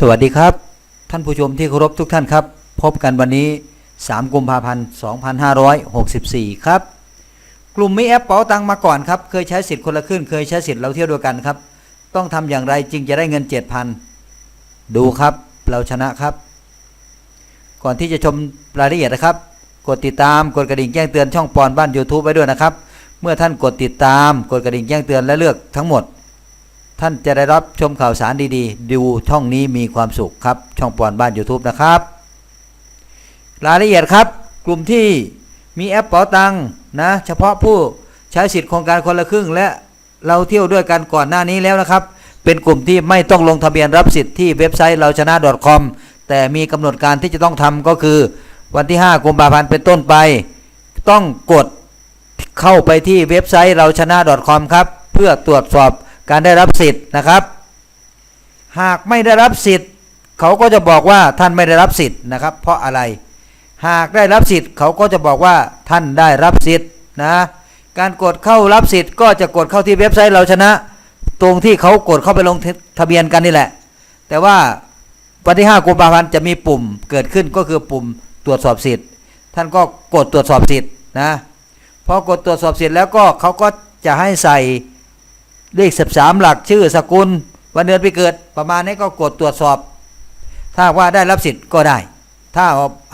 สวัสดีครับ ท่านผู้ชมที่เคารพทุกท่านครับ พบกันวันนี้ 3 กุมภาพันธ์ 2564 ครับ กลุ่มมีแอปเป๋าตังมาก่อนครับ เคยใช้สิทธิ์คนละครึ่งเคยใช้สิทธิ์เราเที่ยวด้วยกันครับ ต้องทำอย่างไรจึงจะได้เงิน 7,000 ดูครับ เราชนะครับ ก่อนที่จะชมรายละเอียดนะครับ กดติดตามกดกระดิ่งแจ้งเตือนช่องปอนบ้าน YouTube ไว้ด้วยนะครับ เมื่อท่านกดติดตามกดกระดิ่งแจ้งเตือนและเลือกทั้งหมด ท่านจะได้รับชมข่าวสารดีๆ ดูช่องนี้มีความสุขครับ ช่องปอนบ้าน YouTube นะครับ รายละเอียดครับ กลุ่มที่มีแอปเป๋าตังนะ เฉพาะผู้ใช้สิทธิ์โครงการคนละครึ่ง และเราเที่ยวด้วยกันก่อนหน้านี้แล้วนะครับ เป็นกลุ่มที่ไม่ต้องลงทะเบียนรับสิทธิ์ที่เว็บไซต์เราชนะ .com แต่มีกำหนดการที่จะต้องทำก็คือ วันที่ 5กุมภาพันธ์เป็นต้นไป ต้องกดเข้าไปที่เว็บไซต์เราชนะ .com ครับ เพื่อตรวจสอบ การได้รับสิทธิ์นะครับ หากไม่ได้รับสิทธิ์ เขาก็จะบอกว่าท่านไม่ได้รับสิทธิ์นะครับ เพราะอะไร หากได้รับสิทธิ์ เขาก็จะบอกว่าท่านได้รับสิทธิ์นะการกดเข้ารับสิทธิ์ก็จะกดเข้าที่เว็บไซต์เราชนะ ตรงที่เขากดเข้าไปลงทะเบียนกันนี่แหละ แต่ว่าวันที่5กุมภาพันธ์จะมีปุ่มเกิดขึ้นก็คือปุ่มตรวจสอบสิทธิ์ ท่านก็กดตรวจสอบสิทธิ์นะพอกดตรวจสอบสิทธิ์แล้วก็เขาก็จะให้ใส่ เลข 13 หลักชื่อสกุล วันเดือนปีเกิดประมาณนี้ก็กดตรวจสอบ ถ้าว่าได้รับสิทธิ์ก็ได้ ถ้า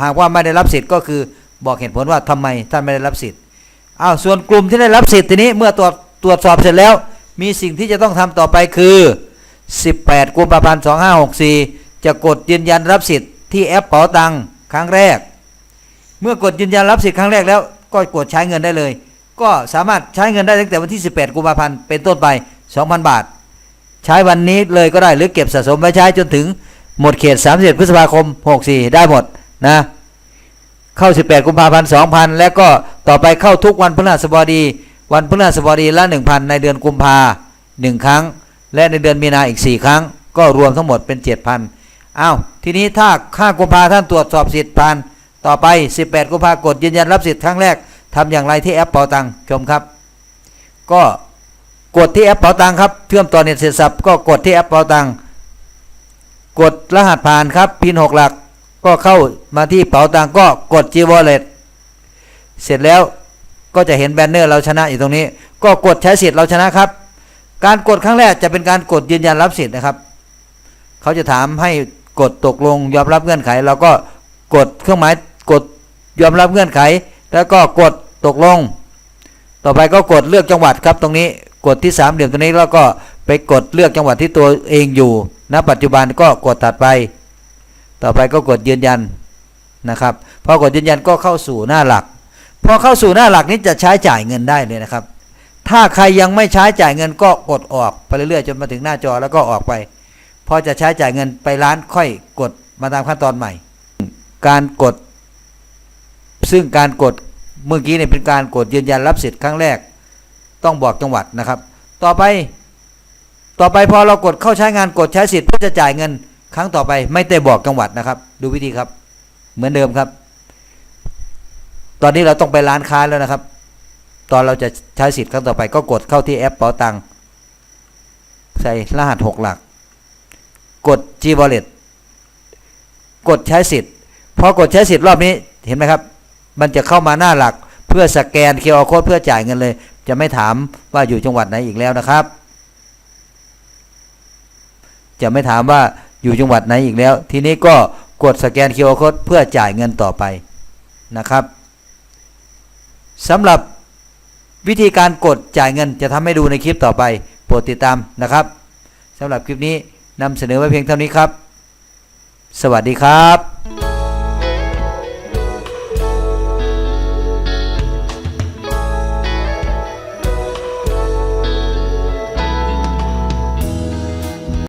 หากว่าไม่ได้รับสิทธิ์ก็คือบอกเหตุผลว่าทำไมท่านไม่ได้รับสิทธิ์อ้าวส่วนกลุ่มที่ได้รับสิทธิ์ทีนี้เมื่อตรวจตรวจสอบเสร็จแล้ว มีสิ่งที่จะต้องทำต่อไปคือ 18กุมภาพันธ์2564 จะกดยืนยันรับสิทธิ์ที่แอปเป๋าตังค์ครั้งแรก เมื่อกดยืนยันรับสิทธิ์ครั้งแรกแล้วก็กดใช้เงินได้เลย ก็สามารถใช้เงินได้ตั้งแต่วันที่ 18 กุมภาพันธ์เป็นต้นไป 2,000 บาท ใช้วันนี้เลยก็ได้หรือเก็บสะสมไว้ใช้จนถึงหมดเขต 31 พฤษภาคม 64 ได้หมดนะเข้า 18 กุมภาพันธ์ 2,000 แล้วก็ต่อไปเข้าทุกวันพฤหัสบดี วันพฤหัสบดีละ 1,000 ในเดือนกุมภาหนึ่งครั้ง และในเดือนมีนาอีก 4 ครั้ง ก็รวมทั้งหมดเป็น 7,000อ้าวทีนี้ถ้าค่ากุมภาท่านตรวจสอบสิทธิ์ผ่านต่อไป 18 กุมภากดยืนยันรับสิทธิ์ครั้งแรก ทำอย่างไรที่แอปเป๋าตังค์ชมครับ ก็กดที่แอปเป๋าตังค์ครับเชื่อมต่อเน็ตเสร็จสับก็กดที่แอปเป๋าตังค์กดรหัสผ่านครับพินหกหลักก็เข้ามาที่เป๋าตังค์ก็กด G Wallet เสร็จแล้วก็จะเห็นแบนเนอร์เราชนะอยู่ตรงนี้ ก็กดใช้สิทธิ์เราชนะครับ การกดครั้งแรกจะเป็นการกดยืนยันรับสิทธิ์นะครับ เขาจะถามให้กดตกลงยอมรับเงื่อนไข เราก็กดเครื่องหมายกดยอมรับเงื่อนไข แล้วก็กด ตกลง ต่อไปก็กดเลือกจังหวัดครับตรงนี้กดที่สามเหลี่ยมตรงนี้แล้วก็ไปกดเลือกจังหวัดที่ตัวเองอยู่ณปัจจุบันก็กดถัดไป ต่อไปก็กดยืนยันนะครับพอกดยืนยันก็เข้าสู่หน้าหลักพอเข้าสู่หน้าหลักนี้จะใช้จ่ายเงินได้เลยนะครับ ถ้าใครยังไม่ใช้จ่ายเงินก็กดออกไปเรื่อยๆจนมาถึงหน้าจอแล้วก็ออกไป พอจะใช้จ่ายเงินไปร้านค่อยกดมาตามขั้นตอนใหม่ การกด ซึ่งการกด เมื่อกี้เนี่ยเป็นการกดยืนยันรับสิทธิ์ครั้งแรก ต้องบอกจังหวัดนะครับ ต่อไป ต่อไปพอเรากดเข้าใช้งานกดใช้สิทธิ์เพื่อจะจ่ายเงิน ครั้งต่อไปไม่ได้บอกจังหวัดนะครับ ดูวิธีครับ เหมือนเดิมครับ ตอนนี้เราต้องไปร้านค้าแล้วนะครับ ตอนเราจะใช้สิทธิ์ครั้งต่อไปก็กดเข้าที่แอปเป๋าตังใส่รหัสหกหลัก กด G Wallet กดใช้สิทธิ์พอกดใช้สิทธิ์รอบนี้เห็นไหมครับ มันจะเข้ามาหน้าหลักเพื่อสแกน QR Code เพื่อจ่ายเงินเลย จะไม่ถามว่าอยู่จังหวัดไหนอีกแล้วนะครับ จะไม่ถามว่าอยู่จังหวัดไหนอีกแล้ว ทีนี้ก็กดสแกน QR Code เพื่อจ่ายเงินต่อไปนะครับสำหรับวิธีการกดจ่ายเงินจะทำให้ดูในคลิปต่อไปโปรดติดตามนะครับสำหรับคลิปนี้นำเสนอไว้เพียงเท่านี้ครับ สวัสดีครับ